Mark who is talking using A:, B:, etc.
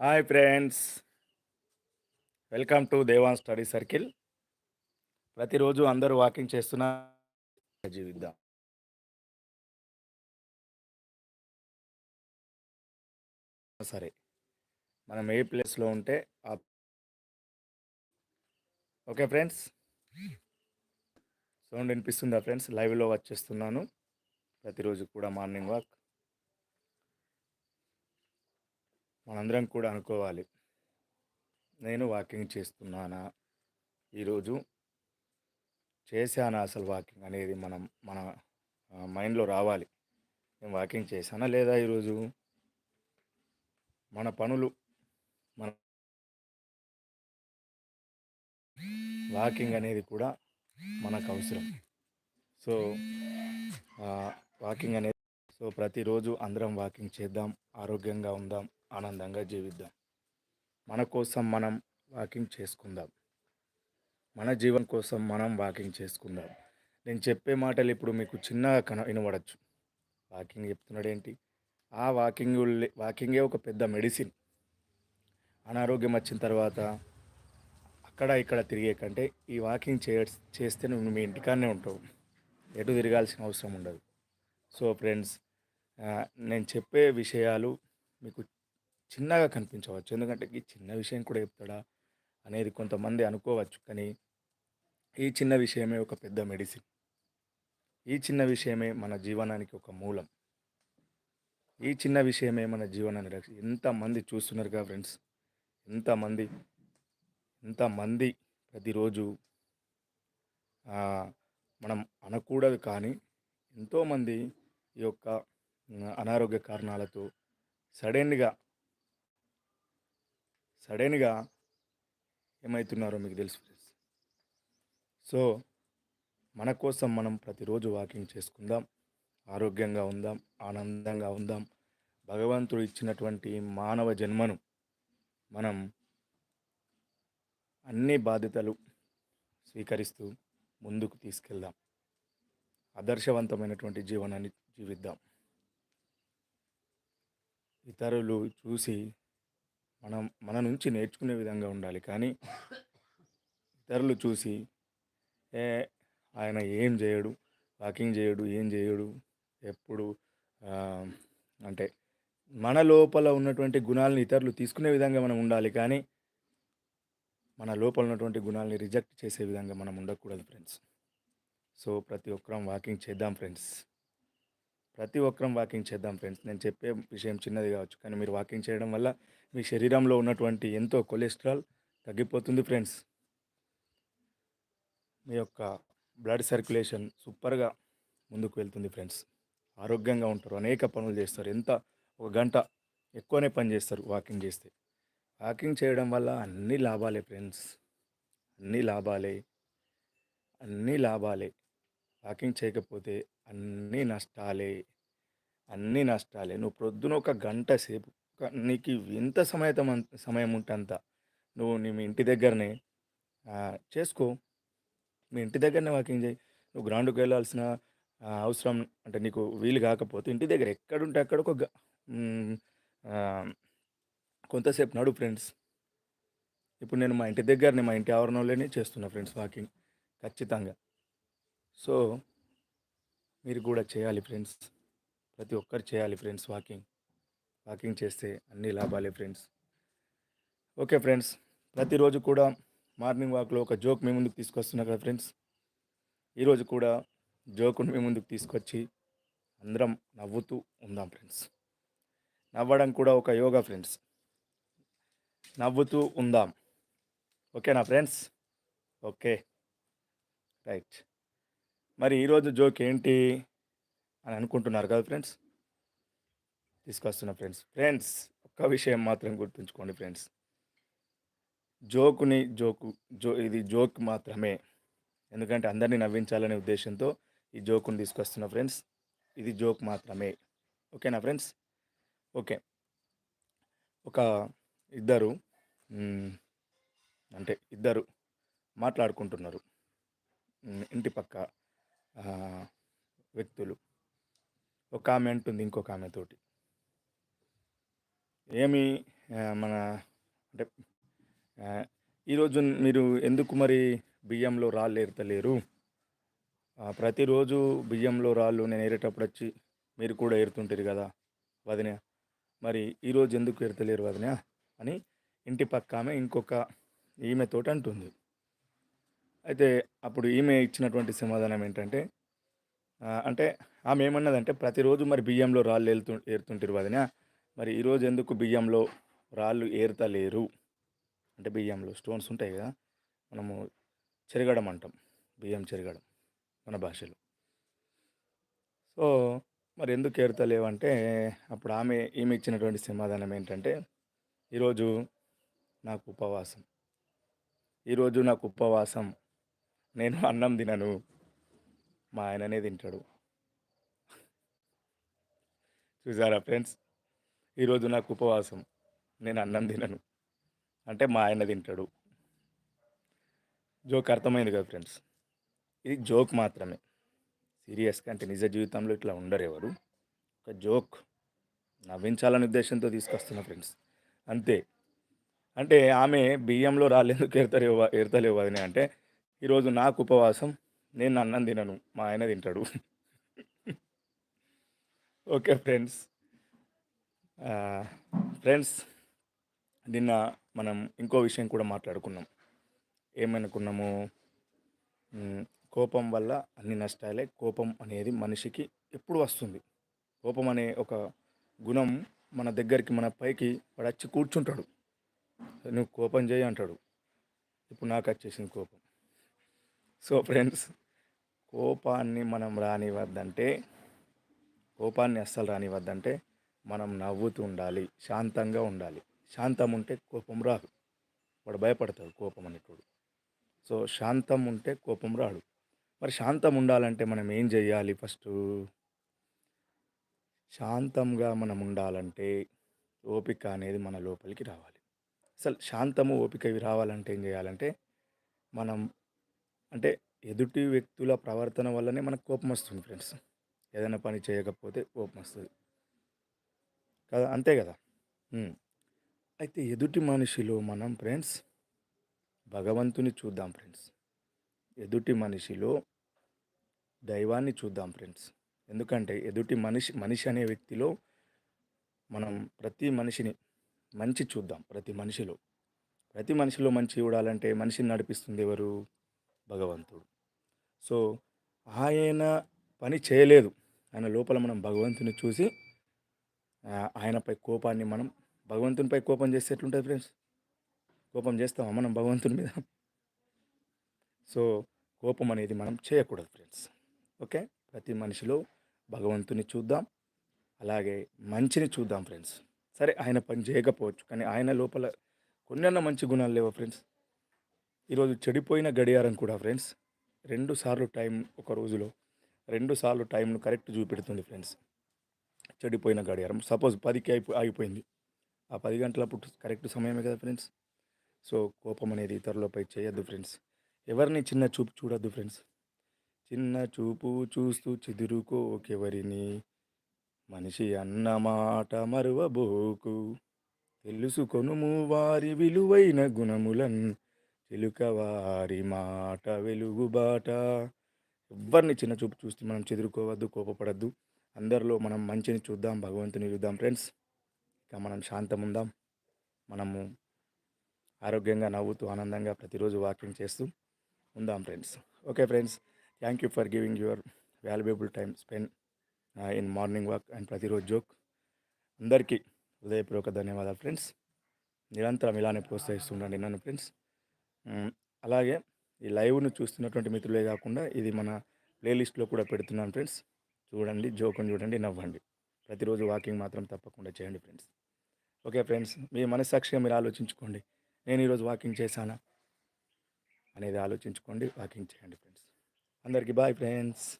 A: Hi friends welcome to Devan study circle ప్రతిరోజు అందరూ walking చేస్తున్నా జీవిద్దాం. సరే మనం ఏ ప్లేస్లో ఉంటే ఆ ఓకే ఫ్రెండ్స్. సౌండ్ వినిపిస్తుందా ఫ్రెండ్స్? లైవ్లో వచ్చేస్తున్నాను. ప్రతిరోజు కూడా మార్నింగ్ వాక్. మనందరం కూడా అనుకోవాలి. నేను వాకింగ్ చేస్తున్నానా? ఈరోజు చేశానా అసలు వాకింగ్ అనేది మనం మన మైండ్లో రావాలి. నేను వాకింగ్ చేశానా లేదా ఈరోజు? మన పనులు మన వాకింగ్ అనేది కూడా మనకు అవసరం. సో వాకింగ్ అనేది సో ప్రతిరోజు అందరం వాకింగ్ చేద్దాం ఆరోగ్యంగా ఉందాం ఆనందంగా జీవిద్దాం. మన కోసం మనం వాకింగ్ చేసుకుందాం. మన జీవనం కోసం మనం వాకింగ్ చేసుకుందాం. నేను చెప్పే మాటలు ఇప్పుడు మీకు చిన్నగా కన వినబడచ్చు. వాకింగ్ చెప్తున్నాడు ఏంటి ఆ వాకింగ్ వాకింగే ఒక పెద్ద మెడిసిన్. అనారోగ్యం వచ్చిన తర్వాత అక్కడ ఇక్కడ తిరిగే కంటే ఈ వాకింగ్ చే చేస్తే నువ్వు మీ ఇంటికానే ఉంటావు. ఎటు తిరగాల్సిన అవసరం ఉండదు. సో ఫ్రెండ్స్ నేను చెప్పే విషయాలు మీకు చిన్నగా కనిపించవచ్చు. ఎందుకంటే ఈ చిన్న విషయం కూడా చెప్తాడా అనేది కొంతమంది అనుకోవచ్చు. కానీ ఈ చిన్న విషయమే ఒక పెద్ద మెడిసిన్. ఈ చిన్న విషయమే మన జీవనానికి ఒక మూలం. ఈ చిన్న విషయమే మన జీవనాన్ని రక్ష ఎంతమంది చూస్తున్నారుగా ఫ్రెండ్స్? ఎంతమంది ఎంతమంది ప్రతిరోజు మనం అనకూడదు కానీ ఎంతోమంది ఈ యొక్క అనారోగ్య కారణాలతో సడన్గా సడన్గా ఏమవుతున్నారో మీకు తెలుసు. ఫ్రెండ్స్ సో మన కోసం మనం ప్రతిరోజు వాకింగ్ చేసుకుందాం ఆరోగ్యంగా ఉందాం ఆనందంగా ఉందాం. భగవంతుడు ఇచ్చినటువంటి మానవ జన్మను మనం అన్ని బాధ్యతలు స్వీకరిస్తూ ముందుకు తీసుకెళ్దాం. ఆదర్శవంతమైనటువంటి జీవనాన్ని జీవిద్దాం. ఇతరులు చూసి మనం మన నుంచి నేర్చుకునే విధంగా ఉండాలి. కానీ ఇతరులు చూసి ఏ ఆయన ఏం చేయడు వాకింగ్ చేయడు ఏం చేయడు ఎప్పుడు అంటే మన లోపల ఉన్నటువంటి గుణాలను ఇతరులు తీసుకునే విధంగా మనం ఉండాలి. కానీ మన లోపల ఉన్నటువంటి గుణాలని రిజెక్ట్ చేసే విధంగా మనం ఉండకూడదు ఫ్రెండ్స్. సో ప్రతి ఒక్కరం వాకింగ్ చేద్దాం ఫ్రెండ్స్. ప్రతి ఒక్కరం వాకింగ్ చేద్దాం ఫ్రెండ్స్. నేను చెప్పే విషయం చిన్నది కావచ్చు. కానీ మీరు వాకింగ్ చేయడం వల్ల మీ శరీరంలో ఉన్నటువంటి ఎంతో కొలెస్ట్రాల్ తగ్గిపోతుంది ఫ్రెండ్స్. మీ యొక్క బ్లడ్ సర్క్యులేషన్ సూపర్గా ముందుకు వెళ్తుంది ఫ్రెండ్స్. ఆరోగ్యంగా ఉంటారు అనేక పనులు చేస్తారు. ఎంత ఒక గంట ఎక్కువనే పని చేస్తారు వాకింగ్ చేస్తే. వాకింగ్ చేయడం వల్ల అన్ని లాభాలే ఫ్రెండ్స్. అన్ని లాభాలే. అన్ని లాభాలే. వాకింగ్ చేయకపోతే అన్నీ నష్టాలే. అన్నీ నష్టాలే. నువ్వు ప్రొద్దున ఒక గంట సేపు నీకు ఎంత సమయం సమయం ఉంటే అంత నువ్వు నీ మీ ఇంటి దగ్గరనే చేసుకో. మీ ఇంటి దగ్గరనే వాకింగ్ చేయి. నువ్వు గ్రౌండ్కి వెళ్ళాల్సిన అవసరం అంటే నీకు వీలు కాకపోతే ఇంటి దగ్గర ఎక్కడుంటే అక్కడ ఒక కొంతసేపు నడు ఫ్రెండ్స్. ఇప్పుడు నేను మా ఇంటి దగ్గరనే మా ఇంటి ఆవరణలోనే చేస్తున్నా ఫ్రెండ్స్ వాకింగ్ ఖచ్చితంగా. సో మీరు కూడా చేయాలి ఫ్రెండ్స్. ప్రతి ఒక్కరు చేయాలి ఫ్రెండ్స్ వాకింగ్. వాకింగ్ చేస్తే అన్ని లాభాలే ఫ్రెండ్స్. ఓకే ఫ్రెండ్స్ ప్రతిరోజు కూడా మార్నింగ్ వాక్లో ఒక జోక్ మీ ముందుకు తీసుకొస్తున్నా కదా ఫ్రెండ్స్. ఈరోజు కూడా జోకును మీ ముందుకు తీసుకొచ్చి అందరం నవ్వుతూ ఉందాం ఫ్రెండ్స్. నవ్వడం కూడా ఒక యోగా ఫ్రెండ్స్. నవ్వుతూ ఉందాం. ఓకేనా ఫ్రెండ్స్? ఓకే. రైట్. మరి ఈరోజు జోక్ ఏంటి అని అనుకుంటున్నారు కదా ఫ్రెండ్స్? తీసుకొస్తున్నా ఫ్రెండ్స్. ఫ్రెండ్స్ ఒక్క విషయం మాత్రం గుర్తుంచుకోండి ఫ్రెండ్స్. జోకుని జోకు జో ఇది జోక్ మాత్రమే. ఎందుకంటే అందరినీ నవ్వించాలనే ఉద్దేశంతో ఈ జోకుని తీసుకొస్తున్నా ఫ్రెండ్స్ ఇది జోక్ మాత్రమే. ఓకేనా ఫ్రెండ్స్? ఓకే. ఒక ఇద్దరు అంటే ఇద్దరు మాట్లాడుకుంటున్నారు. ఇంటి పక్క వ్యక్తులు. ఒక ఆమె అంటుంది ఇంకొక ఆమె తోటి ఏమి మన అంటే ఈరోజు మీరు ఎందుకు మరి బియ్యంలో రాళ్ళు ఏరుతలేరు? ప్రతిరోజు బియ్యంలో రాళ్ళు నేను ఏరేటప్పుడు వచ్చి మీరు కూడా ఏరుతుంటారు కదా వదిన. మరి ఈరోజు ఎందుకు ఏరుతలేరు వదిన? అని ఇంటి పక్కామె ఇంకొక ఈమెతోటి అంటుంది. అయితే అప్పుడు ఈమె ఇచ్చినటువంటి సమాధానం ఏంటంటే అంటే ఆమె ఏమన్నదంటే ప్రతిరోజు మరి బియ్యంలో రాళ్ళు వెళ్తు ఏరుతుంటారు వదిన. మరి ఈరోజు ఎందుకు బియ్యంలో రాళ్ళు ఏరుతలేరు? అంటే బియ్యంలో స్టోన్స్ ఉంటాయి కదా మనము చెరగడం అంటాం. బియ్యం చెరగడం మన భాషలో. సో, మరి ఎందుకు ఏరుతలేవంటే అప్పుడు ఆమె ఈమె ఇచ్చినటువంటి సమాధానం ఏంటంటే, ఈరోజు నాకు ఉపవాసం. ఈరోజు నాకు ఉపవాసం. నేను అన్నం తినను. మా ఆయననే తింటాడు. చూసారా ఫ్రెండ్స్? ఈరోజు నాకు ఉపవాసం. నేను అన్నం తినను. అంటే మా ఆయన తింటాడు. జోక్ అర్థమైంది కదా ఫ్రెండ్స్. ఇది జోక్ మాత్రమే. సీరియస్‌గా అంటే నిజ జీవితంలో ఇట్లా ఉండరు ఎవరు ఒక జోక్. నవ్వించాలనే ఉద్దేశంతో తీసుకొస్తున్నా ఫ్రెండ్స్. అంతే. అంటే ఆమె బియ్యంలో రాళ్ళెందుకు ఏరుతలేవు ఏరుతలేవు అని అంటే, ఈరోజు నాకు ఉపవాసం. నేను అన్నం తినను. మా ఆయన తింటాడు. Okay friends. ఫ్రెండ్స్ నిన్న మనం ఇంకో విషయం కూడా మాట్లాడుకున్నాం. ఏమనుకున్నాము? కోపం వల్ల అన్ని నష్టాలే. కోపం అనేది మనిషికి ఎప్పుడు వస్తుంది. కోపం అనే ఒక గుణం మన దగ్గరికి మన పైకి వచ్చి కూర్చుంటాడు. నువ్వు కోపం చేయి అంటాడు. ఇప్పుడు నాకొచ్చేసింది కోపం. సో ఫ్రెండ్స్ కోపాన్ని మనం రానివ్వద్దంటే కోపాన్ని అస్సలు రానివ్వద్దంటే మనం నవ్వుతూ ఉండాలి. శాంతంగా ఉండాలి. శాంతం ఉంటే కోపం రాదు. వాడు భయపడతాడు కోపం అనేటోడు. సో శాంతం ఉంటే కోపం రాడు. మరి శాంతం ఉండాలంటే మనం ఏం చేయాలి ఫస్ట్ శాంతంగా మనం ఉండాలంటే ఓపిక అనేది మన లోపలికి రావాలి. అసలు శాంతము, ఓపిక ఇవి రావాలంటే ఏం చేయాలంటే మనం అంటే ఎదుటి వ్యక్తుల ప్రవర్తన వల్లనే మనకు కోపం వస్తుంది ఫ్రెండ్స్. ఏదైనా పని చేయకపోతే కోపం వస్తుంది కదా! అంతే కదా అయితే ఎదుటి మనిషిలో మనం ఫ్రెండ్స్ భగవంతుని చూద్దాం ఫ్రెండ్స్. ఎదుటి మనిషిలో దైవాన్ని చూద్దాం ఫ్రెండ్స్. ఎందుకంటే ఎదుటి మనిషి మనిషి అనే వ్యక్తిలో మనం ప్రతి మనిషిని మంచి చూద్దాం. ప్రతి మనిషిలో. ప్రతి మనిషిలో మంచి చూడాలంటే మనిషిని నడిపిస్తుంది ఎవరు? భగవంతుడు. సో, ఆయన పని చేయలేదు. ఆయన లోపల మనం భగవంతుని చూసి ఆయనపై కోపాన్ని మనం భగవంతునిపై కోపం చేస్తే ఎట్లుంటుంది ఫ్రెండ్స్? కోపం చేస్తామా మనం భగవంతుని మీద? సో, కోపం అనేది మనం చేయకూడదు ఫ్రెండ్స్. ఓకే. ప్రతి మనిషిలో భగవంతుని చూద్దాం. అలాగే మంచిని చూద్దాం ఫ్రెండ్స్. సరే ఆయన పని చేయకపోవచ్చు. కానీ ఆయన లోపల కొన్నన్న మంచి గుణాలు లేవా ఫ్రెండ్స్? ఈరోజు చెడిపోయిన గడియారం కూడా ఫ్రెండ్స్ రెండు సార్లు టైం ఒక రోజులో రెండు సార్లు టైంను కరెక్ట్ చూపెడుతుంది ఫ్రెండ్స్. చెడిపోయిన గడియారం. సపోజ్ 10కి అయిపో ఆగిపోయింది. ఆ పది గంటలప్పుడు కరెక్ట్ సమయమే కదా ఫ్రెండ్స్. సో, కోపం అనేది ఇతరులపై చేయొద్దు ఫ్రెండ్స్. ఎవరిని చిన్న చూపు చూడొద్దు ఫ్రెండ్స్. చిన్న చూపు చూస్తూ చెదురుకోకెవరిని మనిషి అన్న మాట మరువబోకు. తెలుసుకొనుము వారి విలువైన గుణములన్ చిలుక వారి మాట వెలుగుబాట. ఎవ్వరిని చిన్న చూపు చూస్తే మనం చెదురుకోవద్దు, కోపపడద్దు అందరిలో మనం మంచిని చూద్దాం, భగవంతుని చూద్దాం ఫ్రెండ్స్. ఇక మనం శాంతముందాం. మనము ఆరోగ్యంగా నవ్వుతూ, ఆనందంగా ప్రతిరోజు వాకింగ్ చేస్తూ ఉందాం friends. Okay friends. Thank you for giving your valuable time spend in morning walk and ప్రతిరోజు జోక్. అందరికీ హృదయపూర్వక ధన్యవాదాలు ఫ్రెండ్స్. నిరంతరం ఇలానే ప్రోత్సహిస్తుండండి నన్ను ఫ్రెండ్స్. అలాగే ఈ లైవ్‌ను చూస్తున్నటువంటి మిత్రులే కాకుండా ఇది మన ప్లేలిస్ట్‌లో కూడా పెడుతున్నాను ఫ్రెండ్స్. చూడండి, జోకుని చూడండి, నవ్వండి. ప్రతిరోజు వాకింగ్ మాత్రం తప్పకుండా చేయండి ఫ్రెండ్స్. Okay friends. మీ మనస్సాక్షిగా మీరు ఆలోచించుకోండి. నేను ఈరోజు వాకింగ్ చేశానా? అనేది ఆలోచించుకోండి. వాకింగ్ చేయండి ఫ్రెండ్స్. అందరికీ బాయ్ ఫ్రెండ్స్.